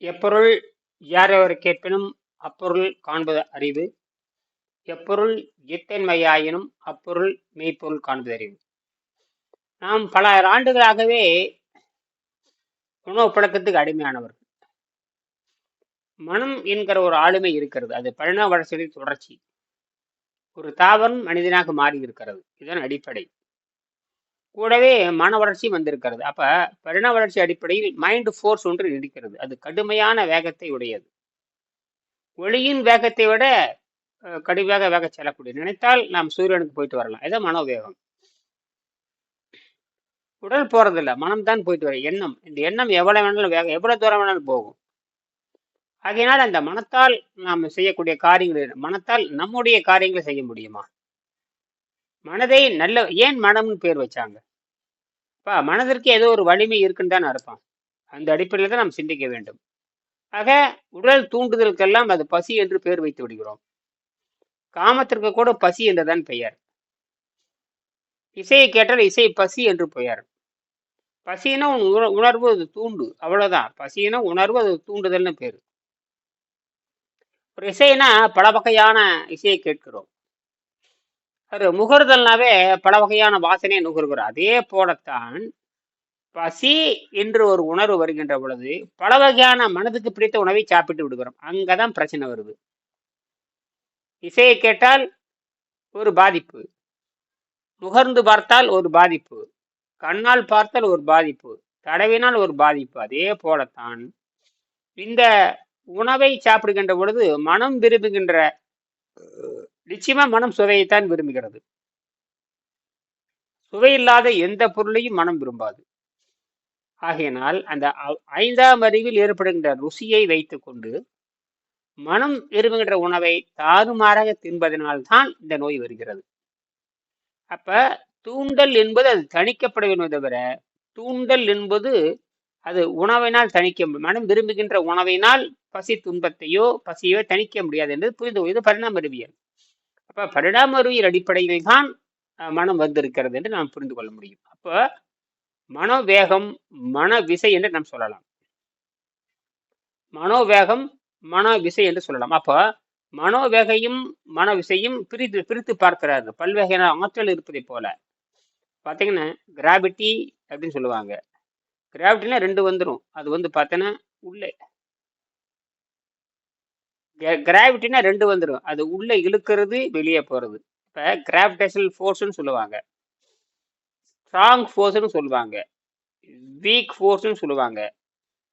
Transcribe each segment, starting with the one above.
எப்பொருள் யாரெவர் கேட்பினும் அப்பொருள் காண்பது அறிவு. எப்பொருள் எத்தன்மையாயினும் அப்பொருள் மெய்ப்பொருள் காண்பது அறிவு. நாம் பல ஆண்டுகளாகவே உணவு பழக்கத்துக்கு அடிமையானவர்கள். மனம் என்கிற ஒரு ஆளுமை இருக்கிறது. அது பரிணாம வளர்ச்சியின் தொடர்ச்சி. ஒரு தாவரம் மனிதனாக மாறி இருக்கிறது இதன் அடிப்படை. கூடவே மன வளர்ச்சியும் வந்திருக்கிறது. அப்ப பரிணாம வளர்ச்சி அடிப்படையில் மைண்ட் ஃபோர்ஸ் ஒன்று இருக்கிறது. அது கடுமையான வேகத்தை உடையது. ஒளியின் வேகத்தை விட கடுமையாக வேக செல்லக்கூடிய. நினைத்தால் நாம் சூரியனுக்கு போயிட்டு வரலாம். இதான் மனோவேகம். உடல் போறதில்ல. மனம் தான் போயிட்டு வர எண்ணம். இந்த எண்ணம் எவ்வளவு வேணாலும் வேகம் எவ்வளவு தூரம் வேணாலும் போகும். ஆகையினால் அந்த மனத்தால் நாம் செய்யக்கூடிய காரியங்கள் மனத்தால் நம்முடைய காரியங்களை செய்ய முடியுமா? மனதை நல்ல ஏன் மனம்னு பேர் வச்சாங்க? அப்ப மனதிற்கு ஏதோ ஒரு வலிமை இருக்குன்னு தான் அர்த்தம். அந்த அடிப்படையில் தான் நாம் சிந்திக்க வேண்டும். ஆக உடல் தூண்டுதலுக்கெல்லாம் அது பசி என்று பெயர் வைத்து விடுகிறோம். காமத்திற்கு கூட பசி என்றுதான் பெயர். இசையை கேட்டால் இசை பசி என்று பெயர். பசினா உன் உண- உணர்வு அது தூண்டு அவ்வளவுதான். பசினா உணர்வு அது தூண்டுதல்னு பேர். ஒரு இசைனா பல வகையான இசையை கேட்கிறோம். அது பல வகையான வாசனையை நுகர்கிறோம் அதே போலத்தான் பசி என்று ஒரு உணர்வு வருகின்ற பொழுது பல வகையான மனதுக்கு பிடித்த உணவை சாப்பிட்டு விடுகிறோம். அங்கதான் பிரச்சனை வருது. இசையை கேட்டால் ஒரு பாதிப்பு. நுகர்ந்து பார்த்தால் ஒரு பாதிப்பு. கண்ணால் பார்த்தால் ஒரு பாதிப்பு. தடவினால் ஒரு பாதிப்பு. அதே போலத்தான் இந்த உணவை சாப்பிடுகின்ற பொழுது மனம் விரும்புகின்ற நிச்சயமா மனம் சுவையைத்தான் விரும்புகிறது. சுவையில்லாத எந்த பொருளையும் மனம் விரும்பாது. ஆகையினால் அந்த ஐ- ஐந்தாம் அறிவில் ஏற்படுகின்ற ருசியை வைத்துக்கொண்டு மனம் விரும்புகின்ற உணவை தாறுமாறாக தின்பதனால்தான் இந்த நோய் வருகிறது. அப்ப தூண்டல் என்பது அது தணிக்கப்பட வேண்டும் தவிர தூண்டல் என்பது அது உணவினால் தணிக்க மனம் விரும்புகின்ற உணவினால் பசி துன்பத்தையோ பசியோ தணிக்க முடியாது என்று புரிந்து கொள்வது பரிணாம அறிவியல். அப்ப பரிணாம அறிவியல் அடிப்படையில் தான் மனம் வந்திருக்கிறது என்று நாம் புரிந்து கொள்ள முடியும். அப்ப மனோவேகம் மன விசை என்று நாம் சொல்லலாம். மனோவேகம் மன விசை என்று சொல்லலாம். அப்போ மனோவேகையும் மன விசையும் பிரித்து பிரித்து பார்க்கிறார்கள். பல்வகையான ஆற்றல் இருப்பதை போல. பார்த்தீங்கன்னா கிராவிட்டி அப்படின்னு சொல்லுவாங்க. கிராவிட்டினா ரெண்டு வந்துடும் அது வந்து பார்த்தோன்னா உள்ளே. கிராவிட்டினா ரெண்டு வந்துடும் அது உள்ளே இழுக்கிறது வெளியே போகிறது இப்போ கிராவிடேஷனல் ஃபோர்ஸ்னு சொல்லுவாங்க. ஸ்ட்ராங் ஃபோர்ஸ்னு சொல்லுவாங்க. வீக் ஃபோர்ஸ்னு சொல்லுவாங்க.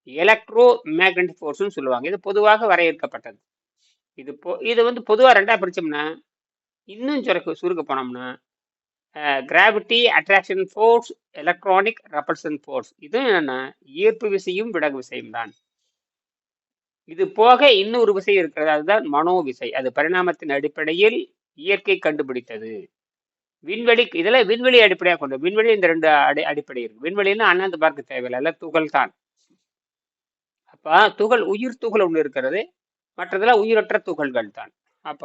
எலக்ட்ரோ மேக்னட்டிக் ஃபோர்ஸ்னு சொல்லுவாங்க. இது பொதுவாக வரையறுக்கப்பட்டது. இது பொ இது வந்து பொதுவாக ரெண்டாக பிரித்தோம்னா இன்னும் சுருக்க சுருக்க போனோம்னா gravity attraction force electronic repulsion force இது என்னென்னா ஈர்ப்பு விசையும் விடகு விசையும் தான். இது போக இன்னொரு விசை இருக்கிறது. அதுதான் மனோ விசை அது பரிணாமத்தின் அடிப்படையில் இயற்கை கண்டுபிடித்தது. விண்வெளி இதெல்லாம் விண்வெளி அடிப்படையாக கொண்டு விண்வெளி இந்த ரெண்டு அடி அடிப்படை இருக்கு. விண்வெளின்னா அண்ணாந்து பார்க்க தேவையில்லை. எல்லாம் துகள் தான். அப்ப துகள் உயிர் துகள் ஒன்று இருக்கிறது. மற்றதெல்லாம் உயிரற்ற துகள்கள் தான். அப்ப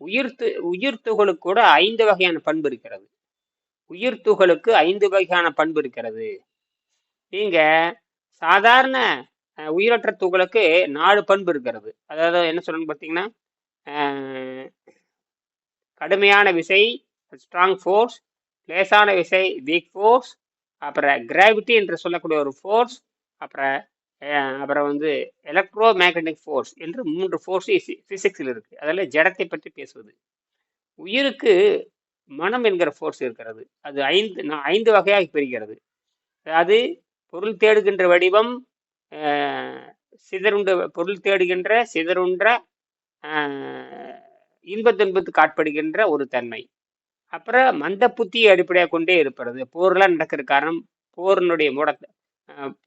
உயிர் து உயிர் துகளுக்கு கூட ஐந்து வகையான பண்பு இருக்கிறது. உயிர் துகளுக்கு ஐந்து வகையான பண்பு இருக்கிறது. நீங்க சாதாரண உயிரற்ற துகளுக்கு நாலு பண்பு இருக்கிறது. அதாவது என்ன சொல்லணும் பார்த்தீங்கன்னா கடுமையான விசை ஸ்ட்ராங் ஃபோர்ஸ் லேசான விசை வீக் ஃபோர்ஸ் அப்புறம் கிராவிட்டி என்று சொல்லக்கூடிய ஒரு ஃபோர்ஸ் அப்புறம் அப்புறம் வந்து எலக்ட்ரோ மேக்னட்டிக் ஃபோர்ஸ் என்று மூன்று ஃபோர்ஸ் ஃபிசிக்ஸில் இருக்குது அதில் ஜடத்தை பற்றி பேசுவது. உயிருக்கு மனம் என்கிற ஃபோர்ஸ் இருக்கிறது. அது ஐந்து ஐந்து வகையாக பிரிக்கிறது அதாவது பொருள் தேடுகின்ற வடிவம் சிதறுண்ட பொருள் தேடுகின்ற சிதறுன்ற அஹ், இன்பத் துன்பத்துக்கு ஆட்படுகின்ற ஒரு தன்மை. அப்புறம் மந்த புத்தியை அடிப்படையாக கொண்டே இருப்பது. போர்லாம் நடக்கிற காரணம் போரினுடைய மூட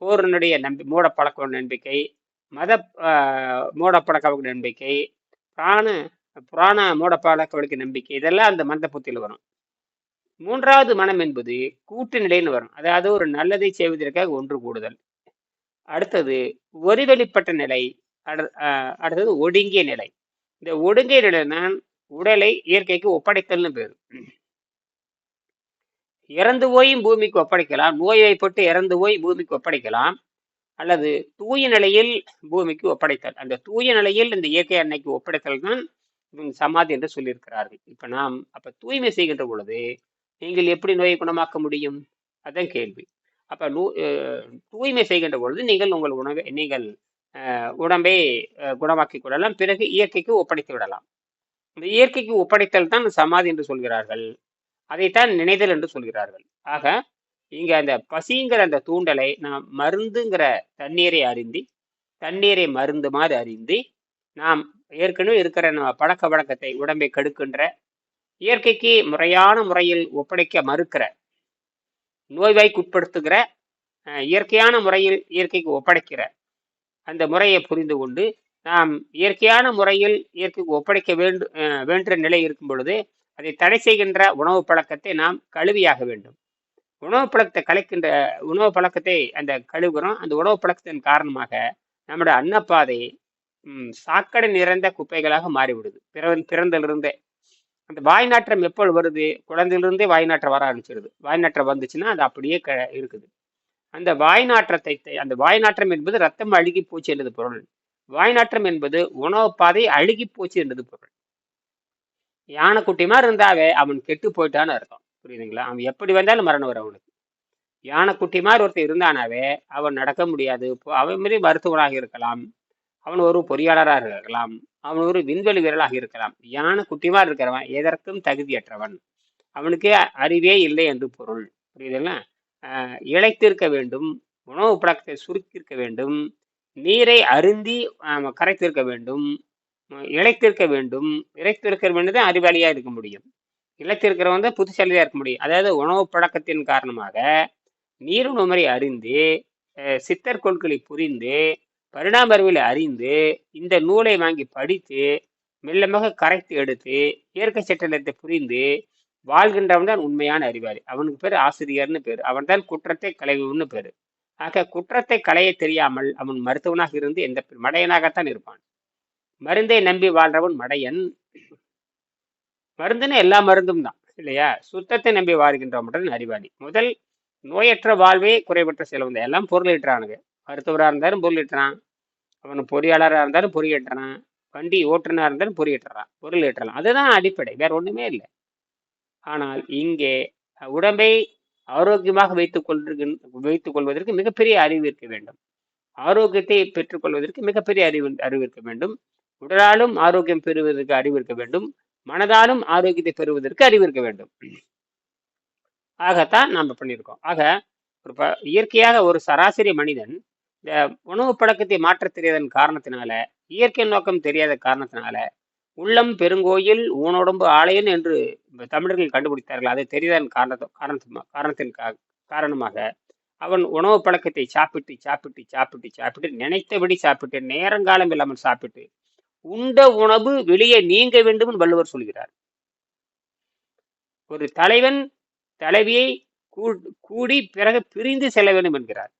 போரினுடைய நம்பி மூட பழக்க நம்பிக்கை மத அஹ், மூட பழக்க நம்பிக்கை பிராண புராண மூட பழக்க நம்பிக்கை இதெல்லாம் அந்த மந்த புத்தியில் வரும். மூன்றாவது மனம் என்பது கூட்டு நிலைன்னு வரும். அதாவது ஒரு நல்லதை செய்வதற்காக ஒன்று கூடுதல். அடுத்தது ஒரு வெளிப்பட்ட நிலை அடு- அடுத்தது ஒடுங்கிய நிலை. இந்த ஒடுங்கிய நிலை உடலை இயற்கைக்கு ஒப்படைத்தல்னு பேர். இறந்து போயும் பூமிக்கு ஒப்படைக்கலாம் நோய்வாய்ப்பட்டு இறந்து போய் பூமிக்கு ஒப்படைக்கலாம் அல்லது தூய நிலையில் பூமிக்கு ஒப்படைத்தல். அந்த தூய நிலையில் இந்த இயற்கை அன்னைக்கு ஒப்படைத்தல் தான் சமாதி என்று சொல்லியிருக்கிறார்கள். இப்ப நாம் அப்ப தூய்மை செய்கின்ற பொழுது நீங்கள் எப்படி நோயை குணமாக்க முடியும்? அதான் கேள்வி. அப்போ நூ தூய்மை செய்கின்ற பொழுது நீங்கள் உங்கள் உணவை நீங்கள் உடம்பை குணமாக்கி குணமாக்கிக் கொள்ளலாம். பிறகு இயற்கைக்கு ஒப்படைத்து விடலாம். இந்த இயற்கைக்கு ஒப்படைத்தல் தான் சமாதி என்று சொல்கிறார்கள். அதைத்தான் நினைதல் என்று சொல்கிறார்கள். ஆக இங்க அந்த பசிங்கிற அந்த தூண்டலை நாம் மருந்துங்கிற தண்ணீரை அறிந்து தண்ணீரை மருந்து மாதிரி அறிந்து நாம் ஏற்கனவே இருக்கிற நம்ம பழக்க வழக்கத்தை உடம்பை கெடுக்கின்ற இயற்கைக்கு முறையான முறையில் ஒப்படைக்க மறுக்கிற நோய்வாய்க்குட்படுத்துகிற உட்படுத்துகிற இயற்கையான முறையில் இயற்கைக்கு ஒப்படைக்கிற அந்த முறையை புரிந்து கொண்டு நாம் இயற்கையான முறையில் இயற்கைக்கு ஒப்படைக்க வேண்டு அஹ், நிலை இருக்கும் பொழுது அதை தடை செய்கின்ற உணவு பழக்கத்தை நாம் கழுவியாக வேண்டும். உணவு பழக்கத்தை கலைக்கின்ற உணவு பழக்கத்தை அந்த கழுவுகிறோம். அந்த உணவு பழக்கத்தின் காரணமாக நம்முடைய அன்னப்பாதை சாக்கடை நிறைந்த குப்பைகளாக மாறிவிடுது. பிற பிறந்திலிருந்தே அந்த வாய் நாற்றம் எப்போ வருது? குழந்தையிலிருந்தே வாய் நாற்றம் வர ஆரம்பிச்சிருது. வாய் நாற்றம் வந்துச்சுன்னா அது அப்படியே க இருக்குது. அந்த வாய் நாற்றத்தை அந்த வாய் நாற்றம் என்பது ரத்தம் அழுகி போச்சு என்றது பொருள். வாய் நாற்றம் என்பது உணவு பாதை அழுகி போச்சு என்றது பொருள். யானைக்குட்டிமா இருந்தாவே அவன் கெட்டு போயிட்டான்னு அர்த்தம். புரியுதுங்களா? அவன் எப்படி வந்தாலும் மரணம் வரும் அவனுக்கு. யானைக்குட்டி மாதிரி ஒருத்தன் இருந்தானாவே அவன் நடக்க முடியாது. இப்போ அவன் மாதிரி மருத்துவனாக இருக்கலாம். அவன் ஒரு பொறியாளராக இருக்கலாம். அவன் ஒரு விண்வெளி வீரராக இருக்கலாம். யானை குட்டிமா இருக்கிறவன் எதற்கும் தகுதியற்றவன். அவனுக்கு அறிவே இல்லை என்று பொருள். புரியுதுல்ல? இழைத்திருக்க வேண்டும். உணவு பழக்கத்தை சுருக்கியிருக்க வேண்டும். நீரை அருந்தி கரைத்திருக்க வேண்டும். இழைத்திருக்க வேண்டும். இழைத்திருக்க வேண்டும் தான் இருக்க முடியும். இழைத்திருக்கிறவன் தான் புத்திசாலியாக இருக்க முடியும். அதாவது உணவு பழக்கத்தின் காரணமாக நீரும் முறை அறிந்து சித்தர் கொள்கைகளை புரிந்து பரிணாம அறிவியலை அறிந்து இந்த நூலை வாங்கி படித்து மெல்லமாக கரைத்து எடுத்து இயற்கை சட்டத்தை புரிந்து வாழ்கின்றவன் தான் உண்மையான அறிவாளி. அவனுக்கு பேர் ஆசிரியர்னு பேர். அவன் தான் குற்றத்தை களைவுன்னு பேர். ஆக குற்றத்தை களைய தெரியாமல் அவன் மருத்துவனாக இருந்து எந்த மடையனாகத்தான் இருப்பான். மருந்தை நம்பி வாழ்றவன் மடையன். மருந்துன்னு எல்லா மருந்தும் தான் இல்லையா? சுத்தத்தை நம்பி வாழ்கின்றவன் அறிவாளி. முதல் நோயற்ற வாழ்வே குறைவற்ற செலவு எல்லாம் பொருளீட்டுறானுங்க. மருத்துவராக இருந்தாலும் பொருளீட்டுறான் அவன் பொறியாளராக இருந்தாலும் பொறியேற்றுறான் வண்டி ஓட்டுநராக இருந்தாலும் பொறியேற்றுறான் பொருள் ஈட்டலாம் அதுதான் அடிப்படை. வேற ஒன்றுமே இல்லை. ஆனால் இங்கே உடம்பை ஆரோக்கியமாக வைத்துக் கொள்கிற வைத்துக் கொள்வதற்கு மிகப்பெரிய அறிவு இருக்க வேண்டும். ஆரோக்கியத்தை பெற்றுக்கொள்வதற்கு மிகப்பெரிய அறிவு அறிவு இருக்க வேண்டும். உடலாலும் ஆரோக்கியம் பெறுவதற்கு அறிவு இருக்க வேண்டும். மனதாலும் ஆரோக்கியத்தை பெறுவதற்கு அறிவு இருக்க வேண்டும். ஆகத்தான் நாம் பண்ணியிருக்கோம். ஆக ஒரு இயற்கையாக ஒரு சராசரி மனிதன் உணவு பழக்கத்தை மாற்றத் தெரியாதன் காரணத்தினால இயற்கை நோக்கம் தெரியாத காரணத்தினால உள்ளம் பெருங்கோயில் ஊனோடம்பு ஆலயன் என்று தமிழர்கள் கண்டுபிடித்தார்கள். அது தெரியாதன் காரணத்தை காரணத்து காரணத்தின் காரணமாக அவன் உணவு பழக்கத்தை சாப்பிட்டு சாப்பிட்டு சாப்பிட்டு சாப்பிட்டு நினைத்தபடி சாப்பிட்டு நேரங்காலம் இல்லாமல் சாப்பிட்டு உண்ட உணவு வெளியே நீங்க வேண்டும் என்று வள்ளுவர் சொல்கிறார். ஒரு தலைவன் தலைவியை கூடி பிறகு பிரிந்து செல்ல வேண்டும் என்கிறார்.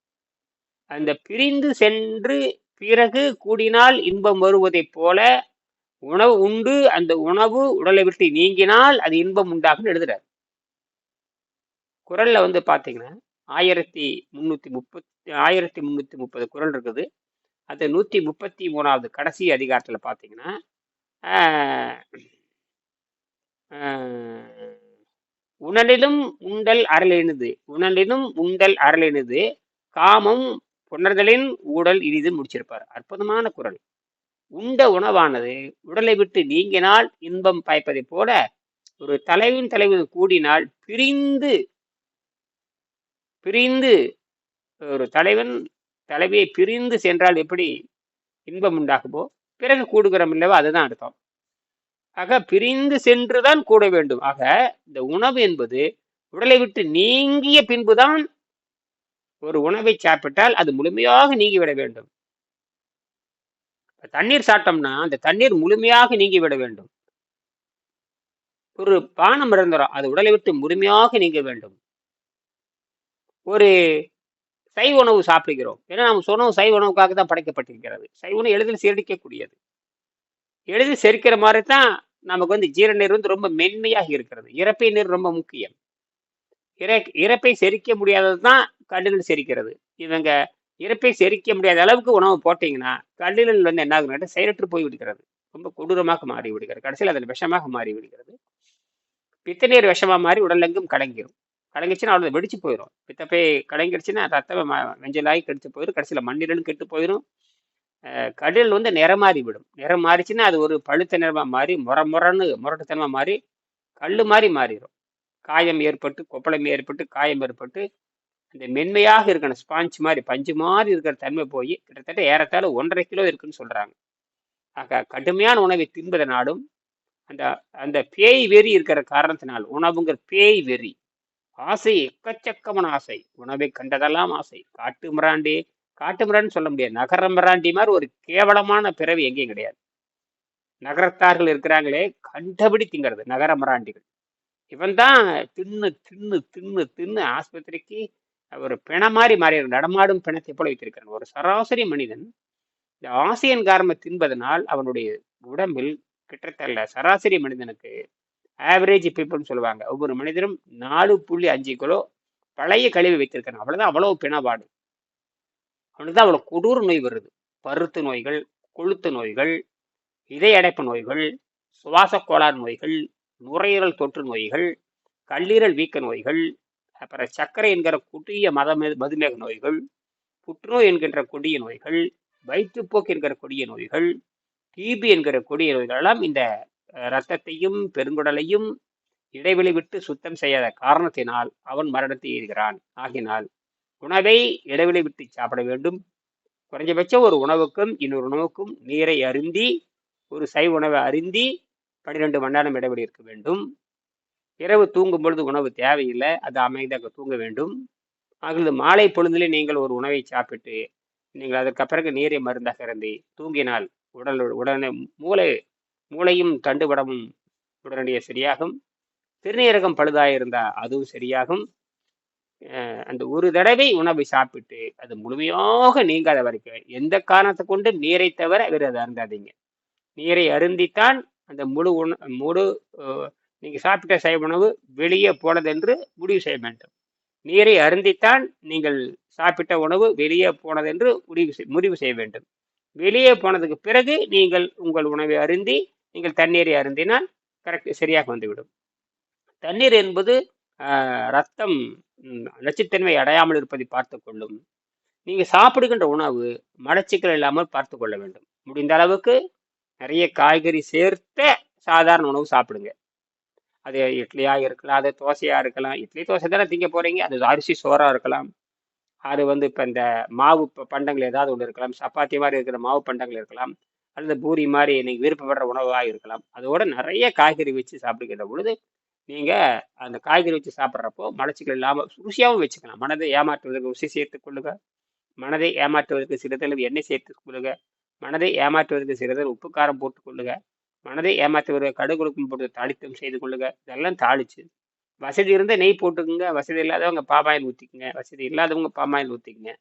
அந்த பிரிந்து சென்று பிறகு கூடினால் இன்பம் வருவதைப் போல உணவு உண்டு. அந்த உணவு உடலை விட்டு நீங்கினால் அது இன்பம் உண்டாகன்னு எழுதுறார். குரல்ல வந்து பாத்தீங்கன்னா ஆயிரத்தி முன்னூத்தி முப்பத்தி ஆயிரத்தி முன்னூத்தி முப்பது குரல் இருக்குது. அது நூத்தி முப்பத்தி மூணாவது கடைசி அதிகாரத்துல பாத்தீங்கன்னா உணலிலும் உண்டல் அறலினுது உணலிலும் உண்டல் அறலினுது காமம் புணர்தலின் ஊடல் இனிது முடிச்சிருப்பார். அற்புதமான குரல். உண்ட உணவானது உடலை விட்டு நீங்கினால் இன்பம் பாய்ப்பதை போல ஒரு தலைவின் தலைவன் கூடினால் பிரிந்து பிரிந்து ஒரு தலைவன் தலைவியை பிரிந்து சென்றால் எப்படி இன்பம் உண்டாகுமோ? பிறகு கூடுகிறோம் இல்லவோ? அதுதான் அர்த்தம். ஆக பிரிந்து சென்றுதான் கூட வேண்டும். ஆக இந்த உணவு என்பது உடலை விட்டு நீங்கிய பின்புதான் ஒரு உணவை சாப்பிட்டால் அது முழுமையாக நீங்கிவிட வேண்டும். தண்ணீர் சாப்பிட்டோம்னா அந்த தண்ணீர் முழுமையாக நீங்கிவிட வேண்டும். ஒரு பானம் இருந்துரும் அது உடலை விட்டு முழுமையாக நீங்க வேண்டும். ஒரு சைவ உணவு சாப்பிடுகிறோம். ஏன்னா நம்ம சொன்னோம் சைவ உணவுக்காக தான் படைக்கப்பட்டிருக்கிறது. சைவ உணவு எளிதில் செரிக்கக்கூடியது எளிதில் செரிக்கிற மாதிரி தான் நமக்கு வந்து ஜீரண நீர் வந்து ரொம்ப மென்மையாக இருக்கிறது. இறப்பை நீர் ரொம்ப முக்கியம். இற இறப்பை செரிக்க முடியாதது தான் கண்ணில் செரிக்கிறது. இவங்க இறப்பை செரிக்க முடியாத அளவுக்கு உணவு போட்டிங்கன்னா கல்லீரல் வந்து என்ன ஆகுதுன்னா செயலற்று போய் விடுகிறது. ரொம்ப கொடூரமாக மாறி விடுகிறது. கடைசியில் அதில் விஷமாக மாறி விடுகிறது. பித்தநீர் விஷமாக மாறி உடலெங்கும் கலங்கிடும் கலங்கிச்சுன்னா அவ்வளோ வெடிச்சு போயிடும் பித்தப்பை கலங்கிடுச்சுன்னா ரத்தம் வெஞ்சலாகி கெடுத்து போயிடும் கடைசியில் மண்ணீரலும் கெட்டு போயிடும் கடல் வந்து நிறம் மாறி விடும். நிறம் மாறிச்சுன்னா அது ஒரு பழுத்த நிறமாக மாறி முற முறன்னு முரட்டுத்தனமாக மாறி கல் மாதிரி மாறிடும் காயம் ஏற்பட்டு கொப்பளம் ஏற்பட்டு காயம் ஏற்பட்டு அந்த மென்மையாக இருக்கணும் ஸ்பாஞ்ச் மாதிரி பஞ்சு மாதிரி இருக்கிற தன்மை போய் கிட்டத்தட்ட ஏறத்தாழ ஒன்றரை கிலோ இருக்குன்னு சொல்கிறாங்க ஆக கடுமையான உணவை தின்பதனாலும் அந்த அந்த பேய் வெறி இருக்கிற காரணத்தினால் உணவுங்கிற பேய் வெறி ஆசை எக்கச்சக்கமான ஆசை. உணவை கண்டதெல்லாம் ஆசை. காட்டு மிராண்டி காட்டு மிரான்னு சொல்ல முடியாது. நகர மிராண்டி மாதிரி ஒரு கேவலமான பிறவி எங்கேயும் கிடையாது. நகரத்தார்கள் இருக்கிறாங்களே கண்டபடி திங்கிறது நகர மிராண்டிகள். இவன் தான் தின்னு தின்னு தின்னு தின்னு ஆஸ்பத்திரிக்கு ஒரு பிண மாதிரி மாறி நடமாடும் பிணத்தை போல வைத்திருக்கிறான். ஒரு சராசரி மனிதன் இந்த ஆசையன் காரம தின்பதனால் அவனுடைய உடம்பில் கிட்டத்தட்ட சராசரி மனிதனுக்கு ஆவரேஜ் பீப்புள்னு சொல்லுவாங்க. ஒவ்வொரு மனிதரும் நாலு புள்ளி அஞ்சு கிலோ பழைய கழிவு வைத்திருக்கிறான். அவ்வளோதான் அவ்வளோ பிணபாடு அவனுக்கு தான் அவ்வளோ கொடூர நோய் வருது. பருத்து நோய்கள் கொழுத்து நோய்கள் இதய அடைப்பு நோய்கள் சுவாச கோளாறு நோய்கள் நுரையீரல் தொற்று நோய்கள் கல்லீரல் வீக்க நோய்கள் அப்புறம் சர்க்கரை என்கிற கொடிய மத மதுமேக நோய்கள் புற்றுநோய் என்கின்ற கொடிய நோய்கள் வயிற்றுப்போக்கு என்கிற கொடிய நோய்கள் டிபி என்கிற கொடிய நோய்கள் எல்லாம் இந்த இரத்தத்தையும் பெருங்குடலையும் இடைவெளி விட்டு சுத்தம் செய்யாத காரணத்தினால் அவன் மரணத்தை ஈர்கிறான் ஆகினால் உணவை இடைவெளி விட்டு சாப்பிட வேண்டும். குறைஞ்சபட்சம் ஒரு உணவுக்கும் இன்னொரு உணவுக்கும் நீரை அருந்தி ஒரு சைவ உணவை அருந்தி பன்னிரெண்டு மணி நேரம் இடைவெளி இருக்க வேண்டும். இரவு தூங்கும் பொழுது உணவு தேவையில்லை. அது அமைதியாக தூங்க வேண்டும். ஆகவே மாலை பொழுதிலே நீங்கள் ஒரு உணவை சாப்பிட்டு நீங்கள் அதற்கு பிறகு நீரை மருந்தாக இருந்து தூங்கினால் உடல் உடனே மூளை மூளையும் தண்டுபடமும் உடனடியே சரியாகும். திருநீரகம் பழுதாக இருந்தால் அதுவும் சரியாகும். அந்த ஒரு தடவை உணவை சாப்பிட்டு அது முழுமையாக நீங்காத வரைக்கும் எந்த காரணத்தை கொண்டு நீரை தவிர வேறு அதை அருந்தாதீங்க. நீரை அருந்தித்தான் அந்த முழு உண முழு நீங்கள் சாப்பிட்ட சைவ உணவு வெளியே போனதென்று முடிவு செய்ய வேண்டும். நீரை அருந்தித்தான் நீங்கள் சாப்பிட்ட உணவு வெளியே போனதென்று முடிவு முடிவு செய்ய வேண்டும். வெளியே போனதுக்கு பிறகு நீங்கள் உங்கள் உணவை அருந்தி நீங்கள் தண்ணீரை அருந்தினால் கரெக்ட் சரியாக வந்துவிடும். தண்ணீர் என்பது ரத்தம் நச்சுத்தன்மை அடையாமல் இருப்பதை பார்த்து கொள்ளும். நீங்கள் சாப்பிடுகின்ற உணவு மலச்சிக்கல் இல்லாமல் பார்த்து கொள்ள வேண்டும். முடிந்த அளவுக்கு நிறைய காய்கறி சேர்த்த சாதாரண உணவு சாப்பிடுங்க. அது இட்லியாக இருக்கலாம் அது தோசையாக இருக்கலாம். இட்லி தோசை தானே திங்க போகிறீங்க அது அரிசி சோறாக இருக்கலாம். அது வந்து இப்போ இந்த மாவு பண்டங்கள் ஏதாவது ஒன்று இருக்கலாம் சப்பாத்தி மாதிரி இருக்கிற மாவு பண்டங்கள் இருக்கலாம் அல்லது பூரி மாதிரி நீங்கள் விருப்பப்படுற உணவாக இருக்கலாம். அதோட நிறைய காய்கறி வச்சு சாப்பிடுகின்ற பொழுது நீங்கள் அந்த காய்கறி வச்சு சாப்பிட்றப்போ மலச்சிக்கல் இல்லாமல் ருசியாகவும் வச்சுக்கலாம். மனதை ஏமாற்றுவதற்கு ருசி சேர்த்து கொள்ளுங்க. மனதை ஏமாற்றுவதற்கு சிறிதளவு எண்ணெய் சேர்த்து கொள்ளுங்க. மனதை ஏமாற்றுவதற்கு சிறிதளவு உப்பு காரம் மனதை கொள்ளுங்க மனதை ஏமாற்றுவதற்கு கடுகுடுக்கும் போட்டு தாளித்தம் செய்து கொள்ளுங்க. இதெல்லாம் தாளிச்சு. வசதி இருந்தால் நெய் போட்டுக்குங்க. வசதி இல்லாதவங்க பாமாயில் ஊற்றிக்குங்க வசதி இல்லாதவங்க பாமாயில் ஊற்றிக்குங்க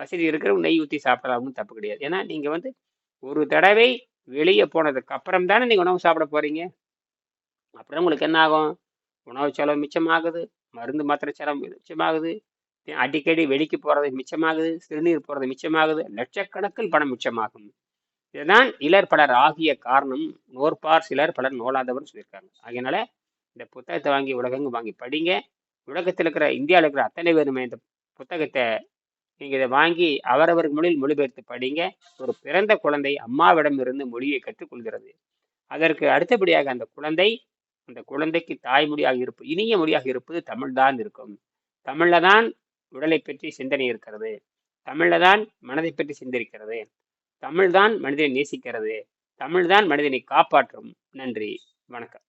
வசதி இருக்கிறவங்க நெய் ஊற்றி சாப்பிடலாம்னு தப்பு கிடையாது. ஏன்னா நீங்கள் வந்து ஒரு தடவை வெளியே போனதுக்கு அப்புறம் தானே நீங்கள் உணவு சாப்பிட போகிறீங்க அப்புறம் உங்களுக்கு என்ன ஆகும்? உணவு செலவு மிச்சமாகுது. மருந்து மாத்திரை செலவு மிச்சமாகுது. அடிக்கடி வெளிக்கு போகிறது மிச்சமாகுது. சிறுநீர் போகிறது மிச்சமாகுது. லட்சக்கணக்கில் பணம் மிச்சமாகும். இதுதான் இலர் பலர் ஆகிய காரணம். நோற்பார் சிலர் பலர் நோலாதவர்னு சொல்லியிருக்காங்க. அதனால இந்த புத்தகத்தை வாங்கி உலகங்க வாங்கி படிங்க. உலகத்தில் இருக்கிற இந்தியாவில் இருக்கிற அத்தனை பேருமே இந்த புத்தகத்தை நீங்கள் இதை வாங்கி அவரவர் மொழியில் மொழிபெயர்த்து படிங்க. ஒரு பிறந்த குழந்தை அம்மாவிடம் இருந்து மொழியை கற்றுக்கொள்கிறது அதற்கு அடுத்தபடியாக அந்த குழந்தை அந்த குழந்தைக்கு தாய்மொழியாக இருப்பு இனிய மொழியாக இருப்பது தமிழ் தான் இருக்கும். தமிழில் தான் உடலை பற்றி சிந்தனை இருக்கிறது. தமிழில் தான் மனதை பற்றி சிந்திருக்கிறது. தமிழ்தான் மனிதனை நேசிக்கிறது. தமிழ்தான் மனிதனை காப்பாற்றும். நன்றி. வணக்கம்.